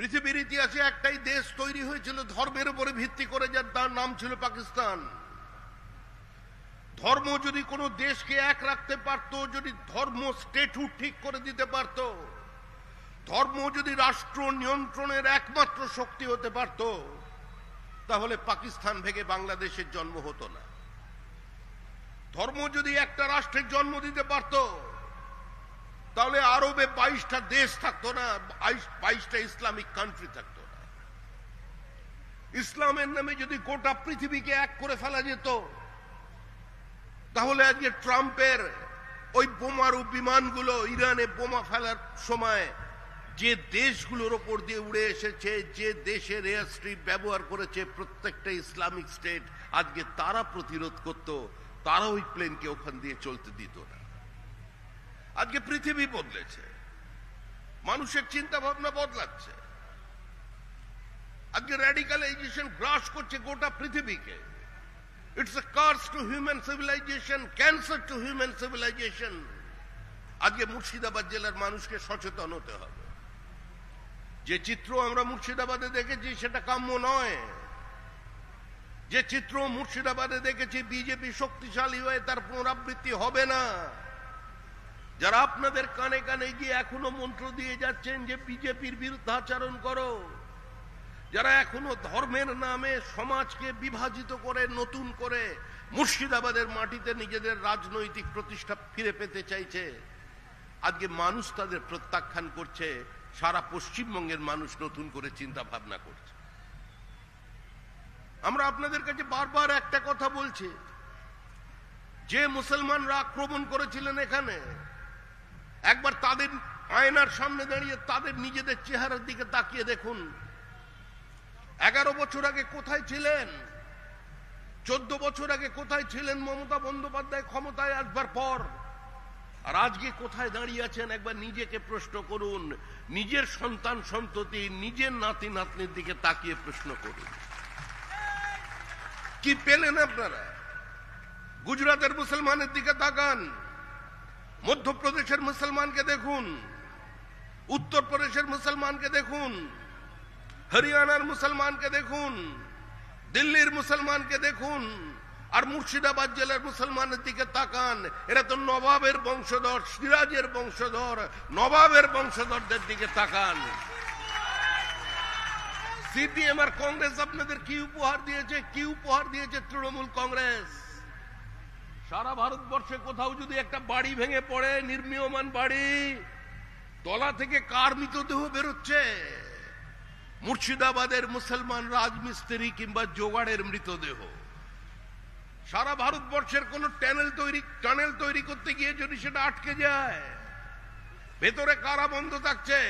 পৃথিবীর ইতিহাসে একটাই দেশ তৈরি হয়েছিল, ধর্মের উপরে ভিত্তি করে যার তার নাম ছিল পাকিস্তান। ধর্ম যদি কোনো দেশকে এক রাখতে পারত, যদি ধর্ম স্টেটুট ঠিক করে দিতে পারত, ধর্ম যদি রাষ্ট্র নিয়ন্ত্রণের একমাত্র শক্তি হতে পারত, তাহলে পাকিস্তান ভেঙে বাংলাদেশের জন্ম হতো না। ধর্ম যদি একটা রাষ্ট্রের জন্ম দিতে পারত তাহলে আরবে বাইশটা দেশ থাকতো না বাইশটা ইসলামিক কান্ট্রি থাকতো ইসলামের নামে যদি গোটা পৃথিবীকে এক করে ফেলা যেত, তাহলে আজকে ট্রাম্পের ওই বোমারু বিমানগুলো ইরানে বোমা ফেলার সময় যে দেশগুলোর ওপর দিয়ে উড়ে এসেছে, যে দেশের এয়ার স্ট্রিপ ব্যবহার করেছে প্রত্যেকটা ইসলামিক স্টেট, আজকে তারা প্রতিরোধ করত, তারা ওই প্লেনকে ওখান দিয়ে চলতে দিত না। আজকে পৃথিবী বদলেছে। মানুষের চিন্তা ভাবনা বদলাচ্ছে। আজকে র্যাডিকালাইজেশন গ্রাস করছে গোটা পৃথিবীকে। It's a curse to human civilisation cancer to human civilisation আজকে মুর্শিদাবাদ জেলার মানুষকে সচেতন হতে হবে। যে চিত্র আমরা মুর্শিদাবাদে দেখেছি, সেটা কাম্য নয়। যে চিত্র মুর্শিদাবাদে দেখেছি, বিজেপি শক্তিশালী হয়ে তার পুনরাবৃত্তি হবে না। যারা আপনাদের কানে কানে গিয়ে এখনও মন্ত্র দিয়ে যাচ্ছেন যে বিজেপির বিরুদ্ধে আচরণ করো, যারা এখনও ধর্মের নামে সমাজকে বিভাজিত করে, নতুন করে মুর্শিদাবাদের মাটিতে নিজেদের রাজনৈতিক প্রতিষ্ঠা ফিরে পেতে চাইছে, আজকে মানুষ তাদের প্রত্যাখ্যান করছে, সারা পশ্চিমবঙ্গের মানুষ নতুন করে চিন্তা ভাবনা করছে। আমরা আপনাদের কাছে বারবার একটা কথা বলছি, যে মুসলমানরা আক্রমণ করেছিলেন এখানে একবার তাদের আয়নার সামনে দাঁড়িয়ে তাদের নিজেদের চেহারার দিকে তাকিয়ে দেখুন। এগারো বছর আগে কোথায় ছিলেন? চোদ্দ বছর আগে কোথায় ছিলেন মমতা বন্দ্যোপাধ্যায় ক্ষমতায় আসবার পর? আর আজকে কোথায় দাঁড়িয়ে আছেন? একবার নিজেকে প্রশ্ন করুন। নিজের সন্তান সন্ততি, নিজের নাতি নাতনির দিকে তাকিয়ে প্রশ্ন করুন। কি পেলেন আপনারা? গুজরাটের মুসলমানের দিকে তাকান। মধ্যপ্রদেশের মুসলমানকে দেখুন, উত্তরপ্রদেশের মুসলমানকে দেখুন, হরিয়ানার মুসলমানকে দেখুন, দিল্লির মুসলমানকে দেখুন, আর মুর্শিদাবাদ জেলার মুসলমানের দিকে তাকান, এরা তো নবাবের বংশধর, সিরাজের বংশধর, নবাবের বংশধরদের দিকে তাকান। সিপিএম আর কংগ্রেস আপনাদের কি উপহার দিয়েছে? কি উপহার দিয়েছে তৃণমূল কংগ্রেস? সারা ভারতবর্ষে কোথাও যদি একটা বাড়ি ভেঙে পড়ে, নির্মীয়মান বাড়ি, তলা থেকে কার মৃতদেহ বেরোচ্ছে? মুর্শিদাবাদের মুসলমান রাজমিস্ত্রি কিংবা জোগাড়ের মৃতদেহ। সারা ভারতবর্ষের কোন ট্যানেল তৈরি, টানেল তৈরি করতে গিয়ে যদি সেটা আটকে যায়, ভেতরে কারা বন্ধ থাকছে?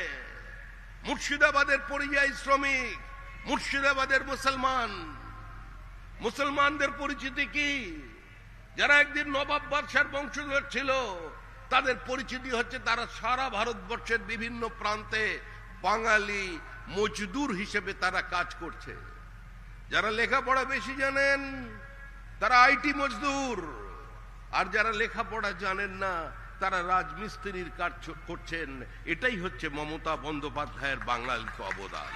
মুর্শিদাবাদের পরিযায়ী শ্রমিক, মুর্শিদাবাদের মুসলমান। মুসলমানদের পরিচিতি কি? যারা একদিন নবাব বাদশার বংশধর ছিল, তাদের পরিচিতি হচ্ছে তারা সারা ভারতবর্ষের বিভিন্ন প্রান্তে বাঙালি মজদুর হিসেবে তারা কাজ করছে। যারা লেখাপড়া বেশি জানেন, তারা আইটি মজদুর। আর যারা লেখাপড়া জানেন না, তারা রাজমিস্ত্রির কাজ করছেন। এটাই হচ্ছে মমতা বন্দ্যোপাধ্যায়ের বাঙালিকে অবদান।